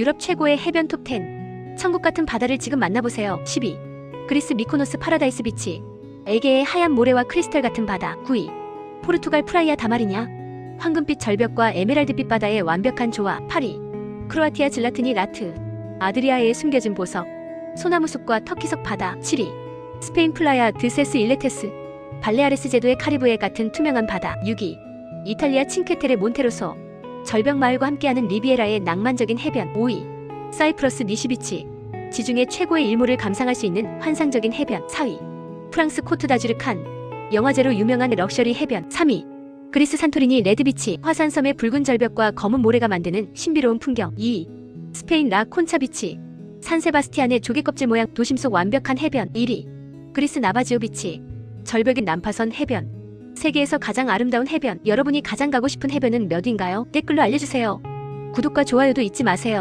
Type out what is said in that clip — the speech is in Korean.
유럽 최고의 해변 톱10 천국 같은 바다를 지금 만나보세요. 12. 그리스 미코노스 파라다이스 비치. 에게의 하얀 모래와 크리스탈 같은 바다. 9위 포르투갈 프라이아 다마리냐. 황금빛 절벽과 에메랄드빛 바다의 완벽한 조화. 8위 크로아티아 질라트니 라트. 아드리아의 숨겨진 보석. 소나무 숲과 터키석 바다. 7위 스페인 플라야 드세스 일레테스. 발레아레스 제도의 카리브해 같은 투명한 바다. 6위 이탈리아 칭케테레 몬테로소 절벽 마을과 함께하는 리비에라의 낭만적인 해변 5위 사이프러스 니시비치 지중해 최고의 일몰을 감상할 수 있는 환상적인 해변 4위 프랑스 코트 다주르 칸 영화제로 유명한 럭셔리 해변 3위 그리스 산토리니 레드비치 화산섬의 붉은 절벽과 검은 모래가 만드는 신비로운 풍경 2위 스페인 라 콘차 비치 산세바스티안의 조개 껍질 모양 도심 속 완벽한 해변 1위 그리스 나바지오 비치 절벽인 난파선 해변 세계에서 가장 아름다운 해변 여러분이 가장 가고 싶은 해변은 몇 위인가요? 댓글로 알려주세요 구독과 좋아요도 잊지 마세요